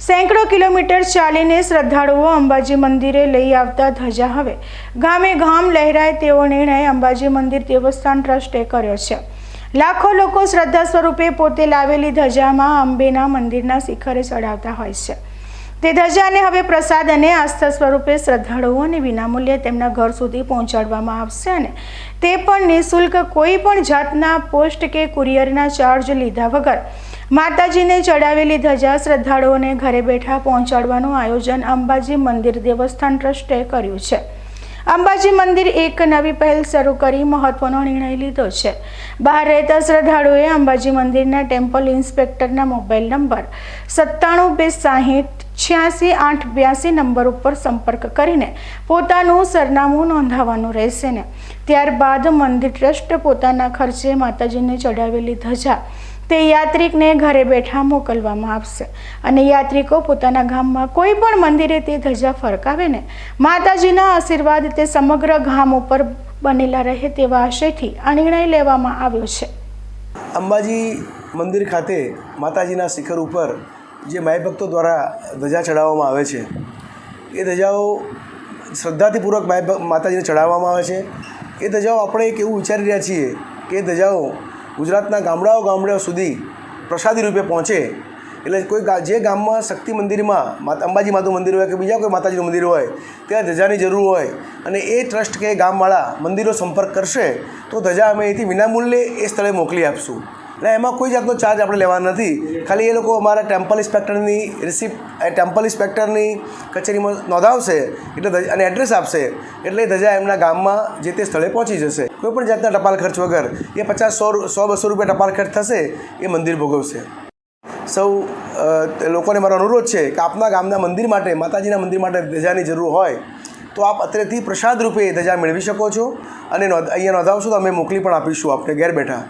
સેંકડો કિલોમીટર ચાલીને શ્રદ્ધાળુઓ અંબાજી મંદિરે લઈ આવતા ધજા હવે. ગામે ગામ લહેરાય તેવો નિર્ણય અંબાજી મંદિર દેવસ્થાન ટ્રસ્ટે કર્યો છે. લાખો લોકો શ્રદ્ધા સ્વરૂપે પોતે લાવેલી ધજામાં અંબેના મંદિરના શિખરે ચડાવતા હોય છે. તે ધજાને હવે પ્રસાદ અને આસ્થા સ્વરૂપે શ્રદ્ધાળુઓને વિનામૂલ્યે તેમના ઘર સુધી પહોંચાડવામાં આવશે અને તે પણ નિઃશુલ્ક કોઈ પણ જાતના પોસ્ટ કે કુરિયરના ચાર્જ લીધા વગર માતાજીને ચડાવેલી ધજા શ્રદ્ધાળુઓને ઘરે બેઠા પહોંચાડવાનું આયોજન અંબાજી મંદિર દેવસ્થાન ટ્રસ્ટે કર્યું છે. અંબાજી મંદિર એક નવી પહેલ શરૂ કરી મહત્વનો નિર્ણય લીધો છે. બહાર રહેતા શ્રદ્ધાળુઓએ અંબાજી મંદિરના ટેમ્પલ ઇન્સ્પેક્ટરના મોબાઈલ નંબર સત્તાણું બે સાહીઠ છ્યાસી આઠ બ્યાસી નંબર ઉપર સંપર્ક કરીને પોતાનું સરનામું નોંધાવવાનું રહેશે ને. ત્યારબાદ મંદિર ટ્રસ્ટ પોતાના ખર્ચે માતાજીને ચડાવેલી ધજા તે યાત્રિકને ઘરે બેઠા મોકલવામાં આવશે. અને યાત્રિકો પોતાના ગામમાં કોઈ પણ મંદિરે તે ધજા ફરકાવે ને, માતાજીના આશીર્વાદ તે સમગ્ર ગામ ઉપર બનેલા રહે તેવા આશયથી આ નિર્ણય લેવામાં આવ્યો છે. અંબાજી મંદિર ખાતે માતાજીના શિખર ઉપર જે માય ભક્તો દ્વારા ધજા ચડાવવામાં આવે છે, એ ધજાઓ શ્રદ્ધાથી માય માતાજીને ચડાવવામાં આવે છે. એ ધજાઓ આપણે એક એવું વિચારી રહ્યા છીએ કે એ ધજાઓ ગુજરાતના ગામડાઓ ગામડાઓ સુધી પ્રસાદી રૂપે પહોંચે. એટલે કોઈ જે ગામમાં શક્તિ મંદિરમાં માતા, અંબાજી માતું મંદિર હોય કે બીજા કોઈ માતાજીનું મંદિર હોય, ત્યાં ધજાની જરૂર હોય અને એ ટ્રસ્ટ કે ગામવાળા મંદિરો સંપર્ક કરશે, તો ધજા અમે અહીંથી વિનામૂલ્યે એ સ્થળે મોકલી આપશું. એટલે એમાં કોઈ જાતનો ચાર્જ આપણે લેવાનો નથી. ખાલી એ લોકો અમારા ટેમ્પલ ઇન્સ્પેક્ટરની રિસિપ્ટ ટેમ્પલ ઇન્સ્પેક્ટરની કચેરીમાં નોંધાવશે, એટલે અને એડ્રેસ આપશે. એટલે ધજા એમના ગામમાં જે તે સ્થળે પહોંચી જશે. કોઈ પણ જાતના ટપાલ ખર્ચ વગર એ પચાસ સો સો બસો રૂપિયા ટપાલ ખર્ચ થશે, એ મંદિર ભોગવશે. સૌ લોકોને મારો અનુરોધ છે કે આપના ગામના મંદિર માટે, માતાજીના મંદિર માટે ધજાની જરૂર હોય, તો આપ અત્રેથી પ્રસાદ રૂપે ધજા મેળવી શકો છો. અને અહીંયા નોંધાવશો તો અમે મોકલી પણ આપીશું આપને ઘેર બેઠા.